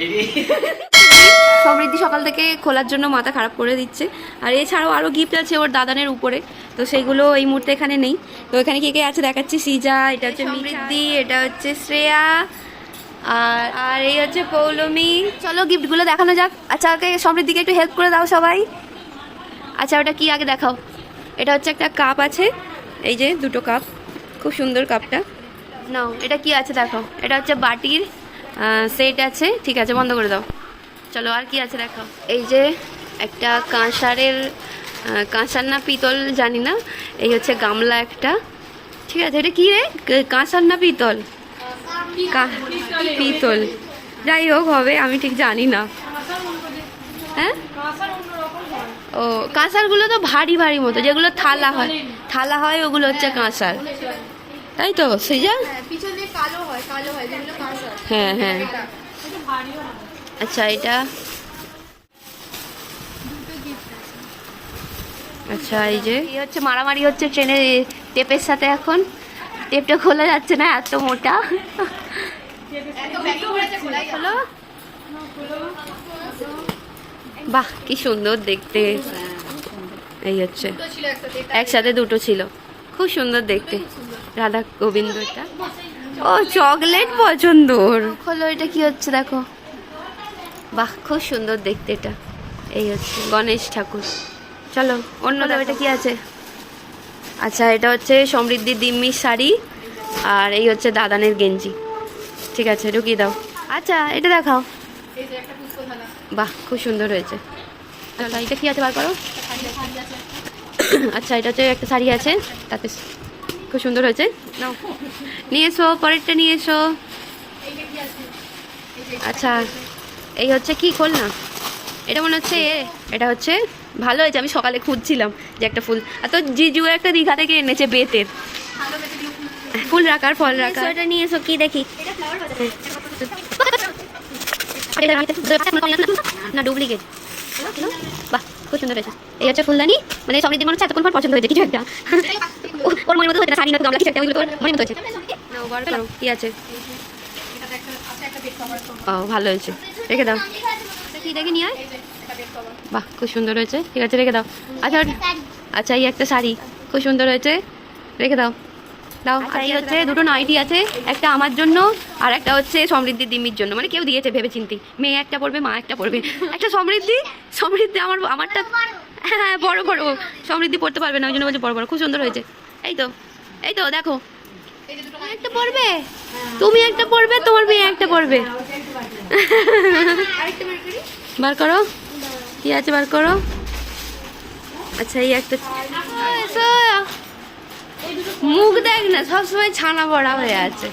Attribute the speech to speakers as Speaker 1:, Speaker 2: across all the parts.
Speaker 1: সমৃদ্ধি সকাল থেকে খোলার জন্য মাথা খারাপ করে দিচ্ছে। আর এছাড়াও আরও গিফট আছে ওর দাদানের উপরে। তো সেইগুলো এই মুহূর্তে এখানে নেই। তো এখানে কে কে আছে দেখাচ্ছি? সিজা এটা হচ্ছে সমৃদ্ধি এটা হচ্ছে শ্রেয়া আর আর এই হচ্ছে পৌলমি। চলো গিফটগুলো দেখানো যাক। আচ্ছা ওকে সমৃদ্ধিকে একটু হেল্প করে দাও সবাই। আচ্ছা ওটা কি আগে দেখাও? এটা হচ্ছে একটা কাপ আছে। এই যে দুটো কাপ খুব সুন্দর কাপটা নাও এটা কি আছে দেখো এটা হচ্ছে বাটির। সেট আছে, ঠিক আছে, বন্ধ করে দাও। চলো, আর কি আছে দেখো? এই যে একটা কাঁসারের কাঁসার না পিতল জানি না, এই হচ্ছে গামলা একটা। ঠিক আছে, এটা কি রে? কাঁসার না পিতল? পিতল। যাই হোক, হবে, আমি ঠিক জানি না। হ্যাঁ? ও, কাঁসারগুলো তো ভারী ভারী মতো, যেগুলো থালা হয় থালা হয়, ওগুলো হচ্ছে কাঁসার। তাই তো? সেজা
Speaker 2: পিছনে কালো হয় কালো হয় যেগুলো
Speaker 1: হ্যাঁ। হ্যাঁ আচ্ছা এটা? আচ্ছা এই যে? এই হচ্ছে মারামারি হচ্ছে ট্রেনে টেপের সাথে এখন। টেপটা খোলা যাচ্ছে না এত মোটা। হলো বাহ কি সুন্দর দেখতে। এই হচ্ছে।
Speaker 2: একসাথে
Speaker 1: দুটো ছিল। খুব সুন্দর দেখতে। রাধা গোবিন্দটা। ও চকলেট পছন্দ ওর। হলো এটা কি হচ্ছে দেখো। বাহ খুব সুন্দর দেখতে এটা। এই হচ্ছে গণেশ ঠাকুর। চলো অন্য এটা কি আছে? আচ্ছা এটা হচ্ছে সমৃদ্ধির দিম্মির শাড়ি আর এই হচ্ছে দাদানের গেঞ্জি। ঠিক আছে ঢুকিয়ে দাও। আচ্ছা এটা দেখাও। বাহ খুব সুন্দর হয়েছে। আচ্ছা এটা কি আছে বার করো? আচ্ছা এটা হচ্ছে একটা শাড়ি আছে তাতে খুব সুন্দর হয়েছে। নিয়ে এসো পরেরটা নিয়ে এসো। আচ্ছা এই হচ্ছে কি খোল না এটা মনে হচ্ছে এটা হচ্ছে ভালো হয়েছে আমি সকালে খুঁজছিলাম যে একটা ফুল। আর তো জিজু একটা দীঘা থেকে এনেছে বেতের। ফুল রাখার ফল রাখার। এটা নিয়ে এসো কি দেখি?
Speaker 2: বাজার
Speaker 1: না ডুপ্লিকেট বাহ। খুব সুন্দর হয়েছে। এই হচ্ছে ফুলদানি। মানে সমৃদ্ধি মনে হচ্ছে এতক্ষণ পর পছন্দ হয়েছে কিছু একটা। ওর মনের মতো হচ্ছে না শাড়ি না গামলা কিছু একটা ওইগুলো তোর মনের মতো হয়েছে। কি আছে? ও ভালো হয়েছে। রেখে দাও। কি দেখে নিয়ে আয়। বাহ খুব সুন্দর হয়েছে। ঠিক আছে রেখে দাও। আচ্ছা আচ্ছা এই একটা শাড়ি। খুব সুন্দর হয়েছে। রেখে দাও। দাও আচ্ছা এই হচ্ছে দুটো নাইটি আছে, একটা আমার জন্য আর একটা হচ্ছে সমৃদ্ধির দিম্মির জন্য। মানে কেউ দিয়েছে ভেবে চিন্তি মেয়ে একটা পড়বে মা একটা পড়বে একটা সমৃদ্ধি সমৃদ্ধি আমার আমারটা হ্যাঁ বড় বড়। সমৃদ্ধি পড়তে পারবে না, ওই জন্য বলছে বড় বড়। খুব সুন্দর হয়েছে। এই তো এই তো, দেখো। একটা পড়বে তুমি একটা পড়বে তোমার মেয়ে একটা পড়বে
Speaker 2: বের করি।
Speaker 1: কি আছে, বার করো। আচ্ছা এই একটা। মুখ দেখ না, সবসময় ছানা বড়া হয়ে আছে।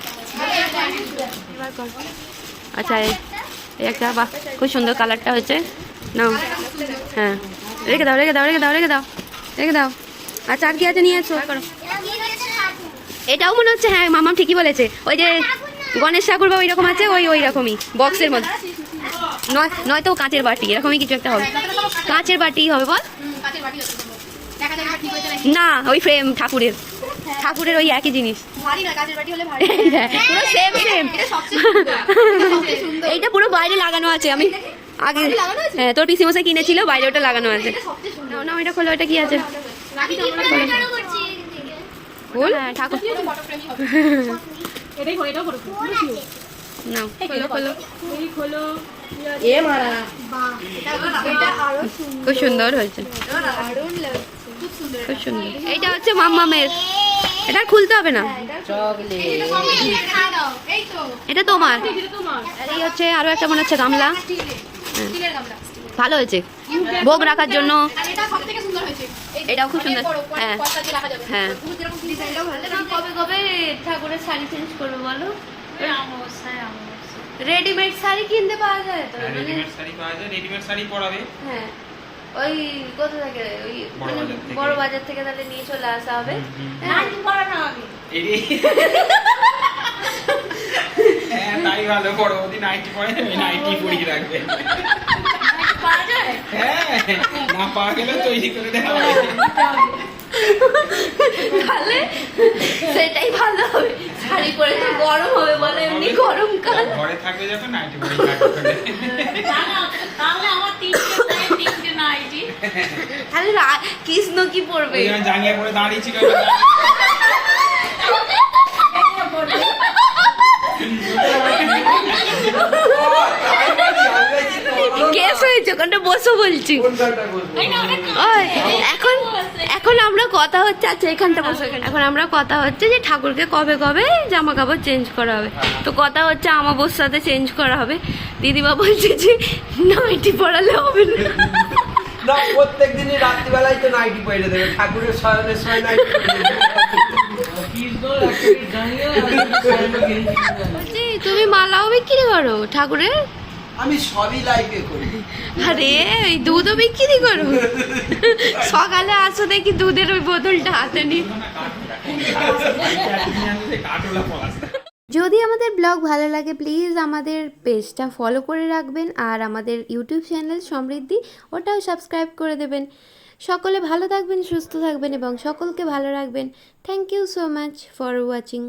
Speaker 1: আচ্ছা এই- একটা বাহ খুব সুন্দর কালারটা হয়েছে। নাও হ্যাঁ। রেখে দাও রেখে দাও রেখে দাও রেখে দাও রেখে দাও। আচ্ছা আর কি আছে নিয়ে বার করো এটাও মনে হচ্ছে হ্যাঁ মামা ঠিকই বলেছে। ওই যে গণেশ ঠাকুর বা ওই রকম আছে, ওই ওই রকমই বক্সের মধ্যে। নয়, নয়তো কাঁচের বাটি, এরকমই কিছু একটা হবে। কাঁচের বাটি হবে, বল? না ওই ফ্রেম ঠাকুরের। ঠাকুরের ওই একই জিনিস।
Speaker 2: ভারী না কাঁচের বাটি হলে ভারী।
Speaker 1: পুরো সেম সেম
Speaker 2: এটা সবচেয়ে সুন্দর এটা সবচেয়ে সুন্দর।
Speaker 1: এইটা পুরো বাইরে লাগানো আছে আমি আগে হ্যাঁ তোর পিসি মশাই কিনেছিল বাইরে ওটা লাগানো আছে। না না খোলো এটা কি আছে? ফুল হ্যাঁ ঠাকুর খুব সুন্দর হয়েছে।
Speaker 2: দারুণ লাগছে। খুব সুন্দর
Speaker 1: এইটা হচ্ছে মাম্মামের। এটা খুলতে হবে না। এটা তোমার। এই হচ্ছে আরও একটা মনে হচ্ছে গামলা।
Speaker 2: গামলা
Speaker 1: ভালো হয়েছে। ভোগ রাখার জন্য।
Speaker 2: আর এটা সবথেকে সুন্দর হয়েছে এই যে
Speaker 1: এটাও খুব সুন্দর। হ্যাঁ। হ্যাঁ।
Speaker 2: পুরো যেরকম ডিজাইনটাও ভালো লাগে।
Speaker 1: কবে কবে ঠাকুরের শাড়ি চেঞ্জ করবে বলো রেডিমেড শাড়ি কিনতে পাওয়া যায় তো?
Speaker 3: রেডিমেড শাড়ি পাওয়া যায়। রেডিমেড শাড়ি পরাবে।
Speaker 1: হ্যাঁ। ওই কোথা থেকে? ওই
Speaker 3: বড়
Speaker 1: মানে
Speaker 3: বাজার থেকে।
Speaker 1: বড় বাজার থেকে তাহলে নিয়ে চলে আসা হবে? হ্যাঁ।
Speaker 3: এই রে। হ্যাঁ তাই ভালো বড় ওদি নাইটি পরে নাইটি পরিয়ে রাখবে। হ্যাঁ না পাওয়া গেলে তৈরি করে দেওয়া
Speaker 1: তাহলে সেটাই ভালো হবে। শাড়ি পরে তো গরম হবে বলে এমনি গরমকাল।
Speaker 3: ঘরে থাকবে যখন নাইটি পরে থাকবে।
Speaker 4: তাহলে আমার তিনটে নাইটি
Speaker 1: তাহলে রা- কৃষ্ণ কি
Speaker 3: জন্য জাঙ্গিয়া পরে দাঁড়িয়েছিল
Speaker 1: কেস হয়েছে ওখানটা বসো বলছি। এখন এখন আমরা কথা হচ্ছে আচ্ছা এখানটা বসে এখন আমরা কথা হচ্ছে যে ঠাকুরকে কবে কবে জামা কাপড় চেঞ্জ করা হবে। তো কথা হচ্ছে আমাবস্যাতে চেঞ্জ করা হবে। দিদিমা বলছে যে নাইটি পড়ালে হবে না।
Speaker 5: না প্রত্যেক দিনই রাত্রিবেলায় তো নাইটি পরে দেবে ঠাকুরের শয়নের সময় নাইটি
Speaker 1: তুমি মালাও বিক্রি করো ঠাকুরের?
Speaker 5: আমি সবই লাইফে করি।
Speaker 1: আরে এই দুধও বিক্রি করো। সকালে আসো দেখি দুধের ওই বোতলটা হাতে নি
Speaker 6: যদি আমাদের ব্লগ ভালো লাগে প্লিজ আমাদের পেজটা ফলো করে রাখবেন আর আমাদের ইউটিউব চ্যানেল সমৃদ্ধি, ওটাও সাবস্ক্রাইব করে দেবেন। সকলে ভালো থাকবেন, সুস্থ থাকবেন এবং সকলকে ভালো রাখবেন। Thank you so much for watching